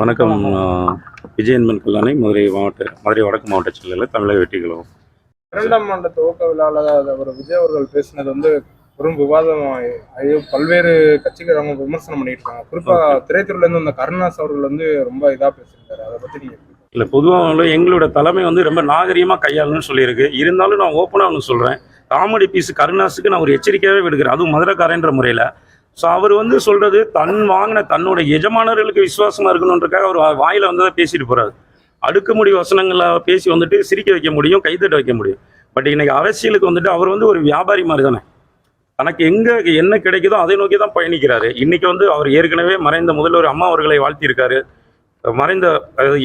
வணக்கம் விஜயன்மன் கல்லானை மதுரை மாவட்ட மதுரை வடக்கு மாவட்ட செயலாளர் தமிழக வெற்றிகளும். இரண்டாம் ஆண்டு துவக்க விழாவில் அவர் விஜய் அவர்கள் பேசினது வந்து பெரும் விவாதம் ஆகி பல்வேறு கட்சிக்காரங்க விமர்சனம் பண்ணிட்டு இருக்காங்க குறிப்பா திரைத்துறையில இருந்து இந்த கருணாஸ் அவர்கள் வந்து ரொம்ப இதா பேசியிருக்காரு. அதை பத்தி நீங்க எப்படி இல்லை பொதுவாக எங்களோட தலைமை வந்து ரொம்ப நாகரிகமாக கையாளணும்னு சொல்லியிருக்கு. இருந்தாலும் நான் ஓப்பனாக ஒன்று சொல்கிறேன் காமெடி பீஸ் கருணாஸுக்கு நான் ஒரு எச்சரிக்கையாகவே விடுக்கிறேன் அதுவும் மதுரைக்காரன்ற முறையில். ஸோ அவர் வந்து சொல்கிறது தன் வாங்கின தன்னோட எஜமானர்களுக்கு விசுவாசமாக இருக்கணுன்றக்காக அவர் வாயில் வாயில வந்து பேசிட்டு போகிறாரு அடுக்குமுடி வசனங்களை பேசி வந்துட்டு சிரிக்க வைக்க முடியும் கைதட்ட வைக்க முடியும். பட் இன்னைக்கு அரசியலுக்கு வந்துட்டு அவர் வந்து ஒரு வியாபாரி மாதிரி தானே. தனக்கு எங்கே என்ன கிடைக்குதோ அதை நோக்கி தான் பயணிக்கிறாரு. இன்னைக்கு வந்து அவர் ஏற்கனவே மறைந்த முதல்வர் அம்மா அவர்களை வாழ்த்தியிருக்காரு. மறைந்த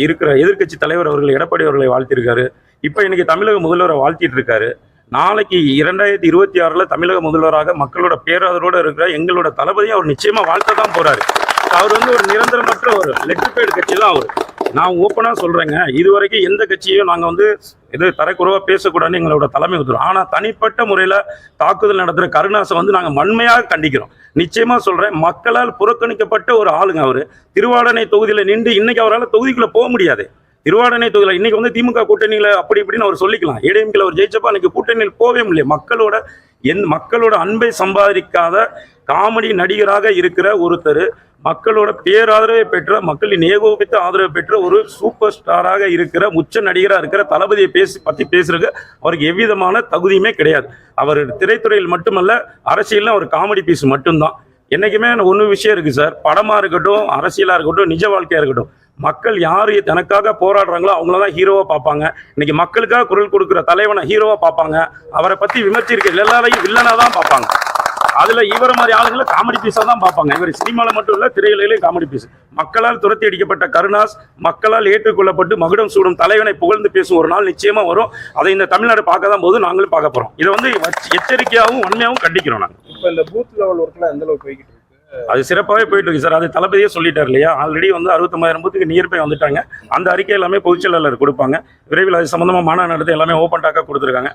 இருக்கிற எதிர்க்கட்சி தலைவர் அவர்கள் எடப்பாடி அவர்களை வாழ்த்தியிருக்காரு. இப்போ இன்னைக்கு தமிழக முதல்வரை வாழ்த்திட்டு இருக்காரு. நாளைக்கு இரண்டாயிரத்தி இருபத்தி ஆறில் தமிழக முதல்வராக மக்களோட பேராதரோடு இருக்கிற எங்களோட தளபதியை அவர் நிச்சயமாக வாழ்த்த தான் போறாரு. அவர் வந்து ஒரு நிரந்தரமற்ற ஒரு லெட்டர்பேடு கட்சி தான் அவர். நான் ஓப்பனாக சொல்கிறேங்க இது வரைக்கும் எந்த கட்சியும் நாங்கள் வந்து இது தரக்குறைவாக பேசக்கூடாதுன்னு எங்களோட தலைமை கொடுத்துரும் ஆனால் தனிப்பட்ட முறையில் தாக்குதல் நடத்துகிற கருணாசை வந்து நாங்கள் வன்மையாக கண்டிக்கிறோம். நிச்சயமாக சொல்கிறேன் மக்களால் புறக்கணிக்கப்பட்ட ஒரு ஆளுங்க அவர். திருவாடனை தொகுதியில் நின்று இன்றைக்கி அவரால் தொகுதிக்குள்ளே போக முடியாது. திருவாடனை தொகுதியில் இன்னைக்கு வந்து திமுக கூட்டணியில் அப்படி இப்படின்னு அவர் சொல்லிக்கலாம். ஏடிஎம்கில் அவர் ஜெயிச்சப்போ அன்னைக்கு கூட்டணியில் போகவே முடியல. மக்களோட என் மக்களோட அன்பை சம்பாதிக்காத காமெடி நடிகராக இருக்கிற ஒருத்தர் மக்களோட பேராதரவை பெற்ற மக்களின் ஏகோபித்த ஆதரவை பெற்ற ஒரு சூப்பர் ஸ்டாராக இருக்கிற உச்ச நடிகராக இருக்கிற தளபதியை பேசி பற்றி பேசுறதுக்கு அவருக்கு எவ்விதமான தகுதியுமே கிடையாது. அவர் திரைத்துறையில் மட்டுமல்ல அரசியலில் அவர் காமெடி பீஸ் மட்டும்தான். என்றைக்குமே ஒன்று விஷயம் இருக்குது சார். படமாக இருக்கட்டும் அரசியலாக இருக்கட்டும் நிஜ வாழ்க்கையாக இருக்கட்டும். மக்கள் யார் தனக்காக போராடுறாங்களோ அவங்கள தான் ஹீரோவாக பார்ப்பாங்க. இன்னைக்கு மக்களுக்காக குரல் கொடுக்குற தலைவனை ஹீரோவாக பார்ப்பாங்க. அவரை பற்றி விமர்சிக்க எல்லாரையும் வில்லனாக தான் பார்ப்பாங்க. அதில் இவர மாதிரி ஆளுங்களை காமெடி பீஸாக தான் பார்ப்பாங்க. இவர் சினிமாவில் மட்டும் இல்லை திரையிலையிலே காமெடி பீஸ் மக்களால் துரத்தி அடிக்கப்பட்ட கருணாஸ் மக்களால் ஏற்றுக்கொள்ளப்பட்டு மகுடம் சூடும் தலைவனை புகழ்ந்து பேசும் ஒரு நாள் நிச்சயமாக வரும். அதை இந்த தமிழ்நாடு பார்க்க தான் போது நாங்களும் பார்க்க போகிறோம் இதை வந்து எச்சரிக்கையாகவும் உண்மையாகவும் கண்டிக்கிறோம் நாங்கள் இப்போ இந்த பூத் லெவல் ஒர்க்கில் எந்த அளவுக்கு போய்கிட்டு அது சிறப்பாகவே போயிட்டு இருக்கு சார். அது தளபதியே சொல்லிட்டார் இல்லையா? ஆல்ரெடி வந்து அறுபத்தொம்பதாயிரம் பூத்துக்கு நியர்பை வந்துட்டாங்க. அந்த அறிக்கை எல்லாமே பொதுச்செயலாளர் கொடுப்பாங்க. விரைவில் அது சம்பந்தமா மாநாடு நடத்தி எல்லாமே ஓப்பன் டாக்காக கொடுத்துருக்காங்க.